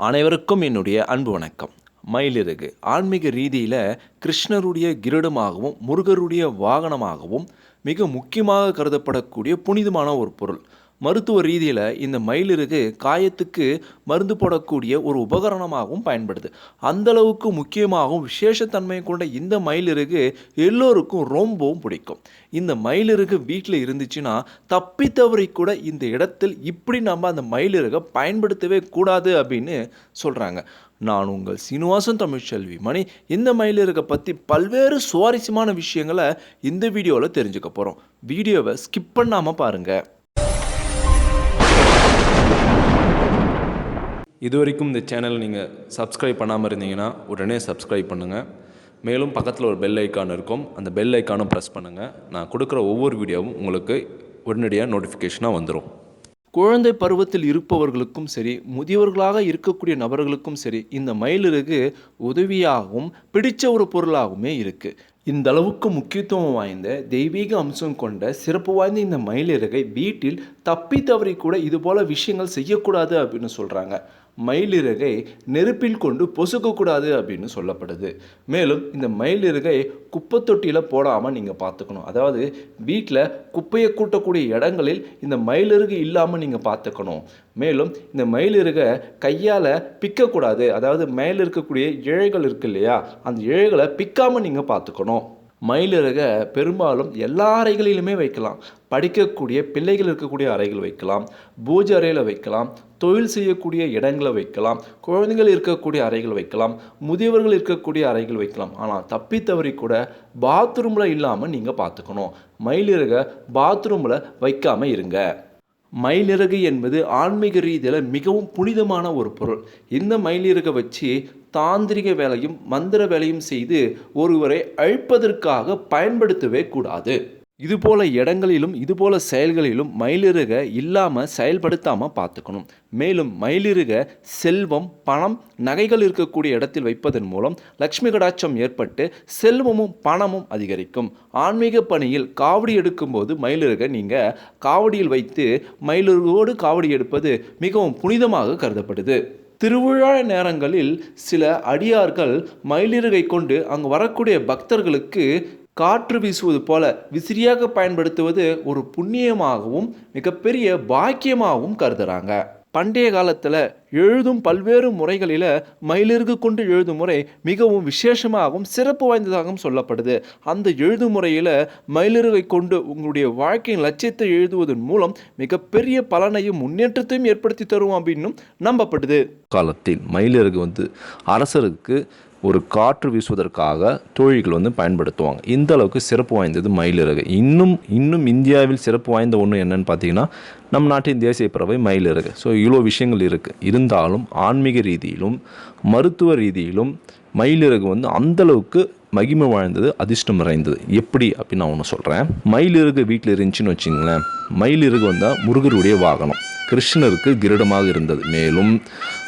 அனைவருக்கும் என்னுடைய அன்பு வணக்கம். மயிலிறகு. ஆன்மீக ரீதியில் கிருஷ்ணருடைய கிரீடமாகவும் முருகருடைய வாகனமாகவும் மிக முக்கியமாக கருதப்படக்கூடிய புனிதமான ஒரு பொருள். மருத்துவ ரீதியில் இந்த மயிலிறகு காயத்துக்கு மருந்து போடக்கூடிய ஒரு உபகரணமாகவும் பயன்படுது. அந்த அளவுக்கு முக்கியமாகவும் விசேஷத்தன்மை கொண்ட இந்த மயிலிறகு எல்லோருக்கும் ரொம்பவும் பிடிக்கும். இந்த மயிலிறகு வீட்டில் இருந்துச்சுன்னா தப்பி தவறி கூட இந்த இடத்தில் இப்படி நம்ம அந்த மயிலிறகை பயன்படுத்தவே கூடாது அப்படின்னு சொல்கிறாங்க நான் உங்கள் சீனிவாசன் தமிழ்ச்செல்வி மணி. இந்த மயிலிறகை பற்றி பல்வேறு சுவாரஸ்யமான விஷயங்களை இந்த வீடியோவில் தெரிஞ்சுக்க போகிறோம் வீடியோவை ஸ்கிப் பண்ணாமல் பாருங்கள் இது வரைக்கும் இந்த சேனலை நீங்கள் சப்ஸ்கிரைப் பண்ணாமல் இருந்தீங்கன்னா உடனே சப்ஸ்கிரைப் பண்ணுங்கள் மேலும் பக்கத்தில் ஒரு பெல் ஐக்கான் இருக்கும். அந்த பெல் ஐக்கானும் ப்ரெஸ் பண்ணுங்கள் நான் கொடுக்குற ஒவ்வொரு வீடியோவும் உங்களுக்கு உடனடியாக நோட்டிஃபிகேஷனாக வந்துடும் குழந்தை பருவத்தில் இருப்பவர்களுக்கும் சரி முதியவர்களாக இருக்கக்கூடிய நபர்களுக்கும் சரி இந்த மயிலிறகு உதவியாகவும் பிடித்த ஒரு பொருளாகவுமே இருக்குது இந்த அளவுக்கு முக்கியத்துவம் வாய்ந்த தெய்வீக அம்சம் கொண்ட சிறப்பு வாய்ந்த இந்த மயிலிறகை வீட்டில் தப்பி தவறி கூட இதுபோல் விஷயங்கள் செய்யக்கூடாது அப்படின்னு சொல்கிறாங்க மயிலிறகை நெருப்பில் கொண்டு பொசுக்கக்கூடாது அப்படின்னு சொல்லப்படுது. மேலும் இந்த மயிலிறகை குப்பை தொட்டியில் போடாமல் நீங்கள் பார்த்துக்கணும். அதாவது வீட்டில் குப்பையை கூட்டக்கூடிய இடங்களில் இந்த மயிலிறகு இல்லாமல் நீங்கள் பார்த்துக்கணும். மேலும் இந்த மயிலிறகை கையால் பிக்கக்கூடாது. அதாவது மேலே இருக்கக்கூடிய இழைகள் இருக்கு இல்லையா? அந்த இழைகளை பிக்காமல் நீங்கள் பார்த்துக்கணும். மயிலிறகை பெரும்பாலும் எல்லா அறைகளிலுமே வைக்கலாம். படிக்கக்கூடிய பிள்ளைகள் இருக்கக்கூடிய அறைகள் வைக்கலாம் பூஜை அறையில் வைக்கலாம் தொழில் செய்யக்கூடிய இடங்களை வைக்கலாம் குழந்தைகள் இருக்கக்கூடிய அறைகள் வைக்கலாம் முதியவர்கள் இருக்கக்கூடிய அறைகள் வைக்கலாம். ஆனால் தப்பி தவறி கூட பாத்ரூமில் இல்லாமல் நீங்கள் பார்த்துக்கணும் மயிலிறகை பாத்ரூமில் வைக்காமல் இருங்க. மயிலிறகு என்பது ஆன்மீக ரீதியில் மிகவும் புனிதமான ஒரு பொருள். இந்த மயிலிறகை வச்சு தாந்திரிக வேலையும் மந்திர வேலையும் செய்து ஒருவரை அழிப்பதற்காக பயன்படுத்தவே கூடாது. இதுபோல இடங்களிலும் இதுபோல செயல்களிலும் மயிலிறக இல்லாமல் செயல்படுத்தாமல் பார்த்துக்கணும். மேலும் மயிலிறக செல்வம் பணம் நகைகள் இருக்கக்கூடிய இடத்தில் வைப்பதன் மூலம் லக்ஷ்மி கடாட்சம் ஏற்பட்டு செல்வமும் பணமும் அதிகரிக்கும். ஆன்மீக பணியில் காவடி எடுக்கும்போது மயிலிறுக நீங்கள் காவடியில் வைத்து மயிலிறுகோடு காவடி எடுப்பது மிகவும் புனிதமாக கருதப்படுது. திருவிழா நேரங்களில் சில அடியார்கள் மயிலிறகை கொண்டு அங்கு வரக்கூடிய பக்தர்களுக்கு காற்று வீசுவது போல விசிறியாக பயன்படுத்துவது ஒரு புண்ணியமாகவும் மிகப்பெரிய பாக்கியமாகவும் கருதுறாங்க. பண்டைய காலத்தில் எழுதும் பல்வேறு முறைகளில் மயிலிறகு கொண்டு எழுதும் முறை மிகவும் விசேஷமாகவும் சிறப்பு வாய்ந்ததாகவும் சொல்லப்படுது. அந்த எழுதும் முறையில் மயிலிறகை கொண்டு உங்களுடைய வாழ்க்கையின் லட்சியத்தை எழுதுவதன் மூலம் மிகப்பெரிய பலனையும் முன்னேற்றத்தையும் ஏற்படுத்தி தரும் அப்படின்னும் நம்பப்படுது. காலத்தில் மயிலிறகு வந்து அரசருக்கு ஒரு காற்று வீசுவதற்காக தோழிகள் வந்து பயன்படுத்துவாங்க. இந்த அளவுக்கு சிறப்பு வாய்ந்தது மயிலிறகு. இன்னும் இன்னும் இந்தியாவில் சிறப்பு வாய்ந்த ஒன்று என்னன்னு பார்த்தீங்கன்னா நம் நாட்டின் தேசிய பறவை மயிலிறகு. ஸோ இவ்வளோ விஷயங்கள் இருக்குது இருந்தாலும் ஆன்மீக ரீதியிலும் மருத்துவ ரீதியிலும் மயிலிறகு வந்து அந்தளவுக்கு மகிமை வாழ்ந்தது அதிர்ஷ்டம் நிறைந்தது. எப்படி அப்படின்னு நான் ஒன்று சொல்கிறேன் மயிலிறகு வீட்டில் இருந்துச்சுன்னு வச்சிங்களேன். மயிலிறகு வந்தால் முருகருடைய வாகனம். கிருஷ்ணருக்கு கிரீடமாக இருந்தது. மேலும்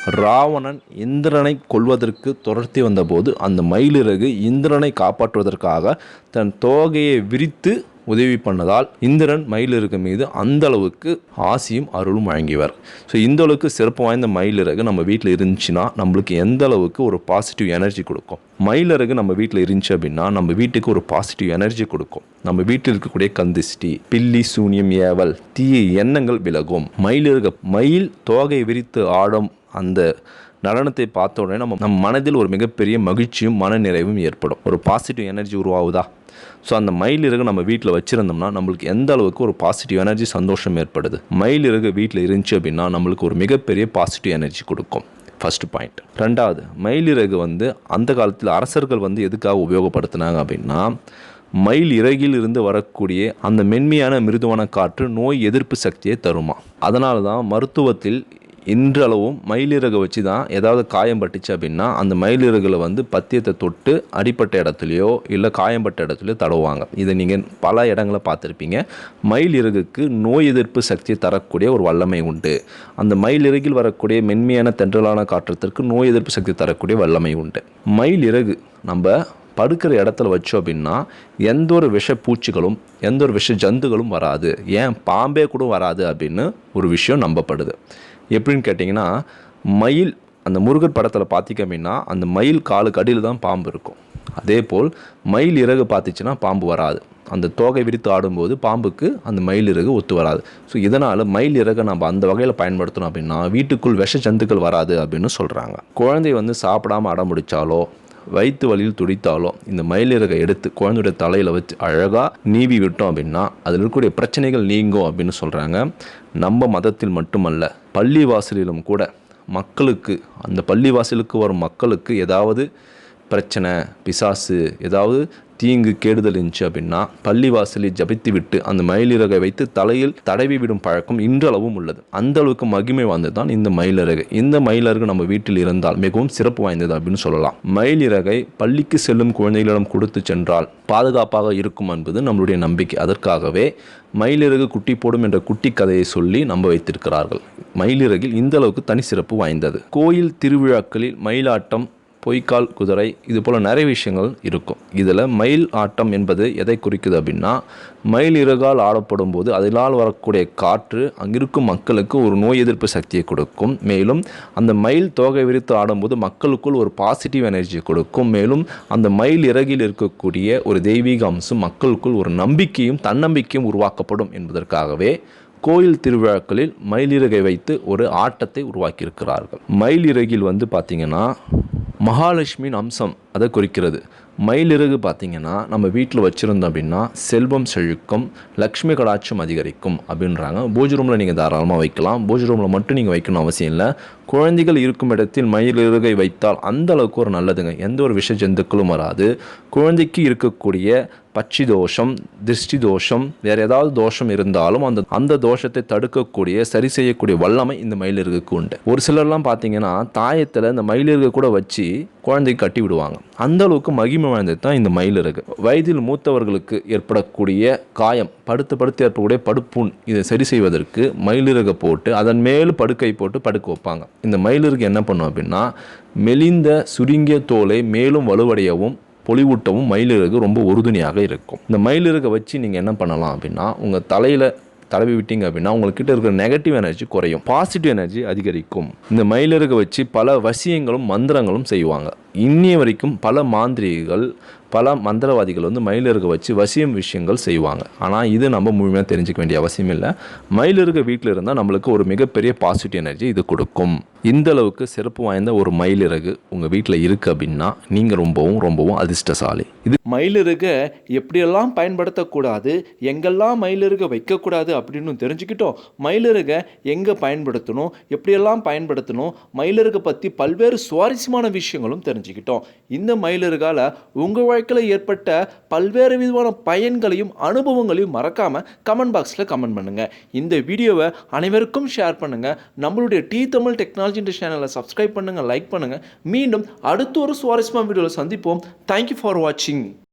ராவணன் இந்திரனை கொல்வதற்கு தொடர்த்தி வந்தபோது அந்த மயிலிறகு இந்திரனை காப்பாற்றுவதற்காக தன் தோகையை விரித்து உதவி பண்ணதால் இந்திரன் மயிலிறகு மீது அந்த அளவுக்கு ஆசியும் அருளும் வழங்கியவர். ஸோ இந்த அளவுக்கு சிறப்பு வாய்ந்த மயிலிறகு நம்ம வீட்டில் இருந்துச்சுன்னா நம்மளுக்கு எந்த அளவுக்கு ஒரு பாசிட்டிவ் எனர்ஜி கொடுக்கும்? மயிலிறகு நம்ம வீட்டில் இருந்துச்சு அப்படின்னா நம்ம வீட்டுக்கு ஒரு பாசிட்டிவ் எனர்ஜி கொடுக்கும். நம்ம வீட்டில் இருக்கக்கூடிய கந்திஷ்டி பில்லி சூனியம் ஏவல் தீய எண்ணங்கள் விலகும். மயிலிறகு மயில் தோகை விரித்து ஆடும் அந்த நடனத்தை பார்த்த உடனே நம்ம நம் மனதில் ஒரு மிகப்பெரிய மகிழ்ச்சியும் மனநிறைவும் ஏற்படும். ஒரு பாசிட்டிவ் எனர்ஜி உருவாகுதா? ஸோ அந்த மயில் இறகு நம்ம வீட்டில் வச்சுருந்தோம்னா நம்மளுக்கு எந்த அளவுக்கு ஒரு பாசிட்டிவ் எனர்ஜி சந்தோஷம் ஏற்படுது? மயில் இறகு வீட்டில் இருந்துச்சு அப்படின்னா நம்மளுக்கு ஒரு மிகப்பெரிய பாசிட்டிவ் எனர்ஜி கொடுக்கும். ஃபர்ஸ்ட் பாயிண்ட் ரெண்டாவது மயிலிறகு வந்து அந்த காலத்தில் அரசர்கள் வந்து எதுக்காக உபயோகப்படுத்தினாங்க அப்படின்னா மயில் இறகில் இருந்து வரக்கூடிய அந்த மென்மையான மிருதுவான காற்று நோய் எதிர்ப்பு சக்தியை தருமா? அதனால தான் மருத்துவத்தில் இன்றளவும் மயிலிறகு வச்சு தான் ஏதாவது காயம் பட்டுச்சு அப்படின்னா அந்த மயிலிறகுல வந்து பத்தியத்தை தொட்டு அடிப்பட்ட இடத்துலையோ இல்லை காயம்பட்ட இடத்துலையோ தடவுவாங்க. இதை நீங்கள் பல இடங்களை பார்த்துருப்பீங்க. மயில் இறகுக்கு நோய் எதிர்ப்பு சக்தியை தரக்கூடிய ஒரு வல்லமை உண்டு. அந்த மயில் இறகில் வரக்கூடிய மென்மையான தென்றலான காற்றத்திற்கு நோய் எதிர்ப்பு சக்தி தரக்கூடிய வல்லமை உண்டு. மயில் இறகு நம்ம படுக்கிற இடத்துல வச்சோம் அப்படின்னா எந்த ஒரு விஷ பூச்சிகளும் எந்த ஒரு விஷ ஜந்துகளும் வராது. ஏன்? பாம்பே கூட வராது அப்படின்னு ஒரு விஷயம் நம்பப்படுது. எப்படின்னு கேட்டிங்கன்னா மயில் அந்த முருகர் படத்தில் பார்த்திங்க அப்படின்னா அந்த மயில் காலுக்கு அடியில் தான் பாம்பு இருக்கும். அதே போல் மயில் இறகு பார்த்துச்சுன்னா பாம்பு வராது. அந்த தோகை விரித்து ஆடும்போது பாம்புக்கு அந்த மயில் இறகு ஒத்து வராது. ஸோ இதனால் மயில் இறகை நம்ம அந்த வகையில் பயன்படுத்தணும் அப்படின்னா வீட்டுக்குள் விஷ ஜந்துக்கள் வராது அப்படின்னு சொல்கிறாங்க குழந்தை வந்து சாப்பிடாம அடம் முடித்தாலோ வயிற்று வலியில் துடித்தாலோ இந்த மயிலிறகை எடுத்து குழந்தையுடைய தலையில் வச்சு அழகாக நீவி விட்டோம் அப்படின்னா அதில் இருக்கக்கூடிய பிரச்சனைகள் நீங்கும் அப்படின்னு சொல்கிறாங்க நம்ம மதத்தில் மட்டுமல்ல பள்ளி வாசலிலும் கூட மக்களுக்கு அந்த பள்ளி வாசலுக்கு வரும் மக்களுக்கு ஏதாவது பிரச்சனை பிசாசு ஏதாவது தீங்கு கேடுதல் இருந்துச்சு அப்படின்னா பள்ளிவாசலை ஜபித்து விட்டு அந்த மயிலிறகை வைத்து தலையில் தடவி விடும் பழக்கம் இன்றளவும் உள்ளது. அந்த அளவுக்கு மகிமை வாய்ந்தது தான் இந்த மயிலிறகு. இந்த மயிலிறகு நம்ம வீட்டில் இருந்தால் மிகவும் சிறப்பு வாய்ந்தது அப்படின்னு சொல்லலாம். மயிலிறகை பள்ளிக்கு செல்லும் குழந்தைகளிடம் கொடுத்து சென்றால் பாதுகாப்பாக இருக்கும் என்பது நம்மளுடைய நம்பிக்கை. அதற்காகவே மயிலிறகு குட்டி போடும் என்ற குட்டி கதையை சொல்லி நம்ப வைத்திருக்கிறார்கள். மயிலிறகில் இந்த அளவுக்கு தனி சிறப்பு வாய்ந்தது. கோயில் திருவிழாக்களில் மயிலாட்டம் பொய்க்கால் குதிரை இது போல் நிறைய விஷயங்கள் இருக்கும். இதில் மயில் ஆட்டம் என்பது எதை குறிக்குது அப்படின்னா மயில் இறகால் ஆடப்படும் போது அதிலால் வரக்கூடிய காற்று அங்கிருக்கும் மக்களுக்கு ஒரு நோய் எதிர்ப்பு சக்தியை கொடுக்கும். மேலும் அந்த மயில் தோகை விரித்து ஆடும்போது மக்களுக்குள் ஒரு பாசிட்டிவ் எனர்ஜி கொடுக்கும். மேலும் அந்த மயில் இறகில் இருக்கக்கூடிய ஒரு தெய்வீக அம்சம் மக்களுக்குள் ஒரு நம்பிக்கையும் தன்னம்பிக்கையும் உருவாக்கப்படும் என்பதற்காகவே கோயில் திருவிழாக்களில் மயிலிறகை வைத்து ஒரு ஆட்டத்தை உருவாக்கியிருக்கிறார்கள். மயிலிறகில் வந்து பார்த்திங்கன்னா மகாலட்சுமியின் அம்சம். அதை குறிக்கிறது. மயிலிறகு பார்த்திங்கன்னா நம்ம வீட்டில் வச்சுருந்தோம் அப்படின்னா செல்வம் செழிக்கும் லக்ஷ்மி கடாட்சம் அதிகரிக்கும் அப்படின்றாங்க. பூஜை ரூமில் நீங்கள் தாராளமாக வைக்கலாம். பூஜை ரூமில் மட்டும் நீங்கள் வைக்கணும் அவசியம் இல்லை. குழந்தைகள் இருக்கும் இடத்தில் மயிலிறகை வைத்தால் அந்த அளவுக்கு ஒரு நல்லதுங்க. எந்த ஒரு விஷ ஜந்துக்களும் வராது. குழந்தைக்கு இருக்கக்கூடிய பட்சி தோஷம் திருஷ்டி தோஷம் வேறு ஏதாவது தோஷம் இருந்தாலும் அந்த அந்த தோஷத்தை தடுக்கக்கூடிய சரி செய்யக்கூடிய வல்லமை இந்த மயிலிறகுக்கு உண்டு. ஒரு சிலர்லாம் பார்த்தீங்கன்னா தாயத்தில் இந்த மயிலிறகு கூட வச்சு குழந்தைக்கு கட்டி விடுவாங்க. அந்த அளவுக்கு மகிமை வாய்ந்தது தான் இந்த மயிலிறகு வயதில் மூத்தவர்களுக்கு ஏற்படக்கூடிய காயம் படுத்து படுத்து ஏற்படக்கூடிய படுப்புண் இதை சரி செய்வதற்கு மயிலிறகை போட்டு அதன் மேல் படுக்கை போட்டு படுக்க வைப்பாங்க. இந்த மயிலிறகு என்ன பண்ணும் அப்படின்னா மெலிந்த சுருங்கிய தோலை மேலும் வலுவடையவும் பொலிவூட்டவும் மயிலிறகு ரொம்ப உறுதுணையாக இருக்கும். இந்த மயிலிறகை வச்சு நீங்கள் என்ன பண்ணலாம் அப்படின்னா உங்கள் தலையில் தடவி விட்டீங்க அப்படின்னா உங்கள்கிட்ட இருக்கிற நெகட்டிவ் எனர்ஜி குறையும். பாசிட்டிவ் எனர்ஜி அதிகரிக்கும். இந்த மயிலிறகை வச்சு பல வசியங்களும் மந்திரங்களும் செய்வாங்க. இன்னிய வரைக்கும் பல மாந்திரிகள் பல மந்திரவாதிகள் வந்து மயிலிறகை வச்சு வசியம் விஷயங்கள் செய்வாங்க. ஆனால் இது நம்ம முழுமையாக தெரிஞ்சுக்க வேண்டிய அவசியம் இல்லை. மயிலிறகு வீட்டில் இருந்தால் நம்மளுக்கு ஒரு மிகப்பெரிய பாசிட்டிவ் எனர்ஜி இது கொடுக்கும். இந்த அளவுக்கு சிறப்பு வாய்ந்த ஒரு மயிலிறகு உங்கள் வீட்டில் இருக்குது அப்படின்னா நீங்கள் ரொம்பவும் ரொம்பவும் அதிர்ஷ்டசாலி. இது மயிலிறகை எப்படியெல்லாம் பயன்படுத்தக்கூடாது எங்கெல்லாம் மயிலிறகை வைக்கக்கூடாது அப்படின்னு தெரிஞ்சுக்கிட்டோம். மயிலிறகை எங்கே பயன்படுத்தணும் எப்படியெல்லாம் பயன்படுத்தணும் மயிலிறகை பற்றி பல்வேறு சுவாரஸ்யமான விஷயங்களும் தெரிஞ்சுக்கிட்டோம். இந்த மயிலிறகால் உங்கள் வாழ்க்கையில் ஏற்பட்ட பல்வேறு விதமான பயன்களையும் அனுபவங்களையும் மறக்காமல் கமெண்ட் பாக்ஸில் கமெண்ட் பண்ணுங்கள் இந்த வீடியோவை அனைவருக்கும் ஷேர் பண்ணுங்கள் நம்மளுடைய டி தமிழ் டெக்னாலஜி சேனலை சப்ஸ்கிரைப் பண்ணுங்கள் லைக் பண்ணுங்கள் மீண்டும் அடுத்த ஒரு சுவாரஸ்யமான வீடியோவில் சந்திப்போம். தேங்க்யூ ஃபார் வாட்சிங்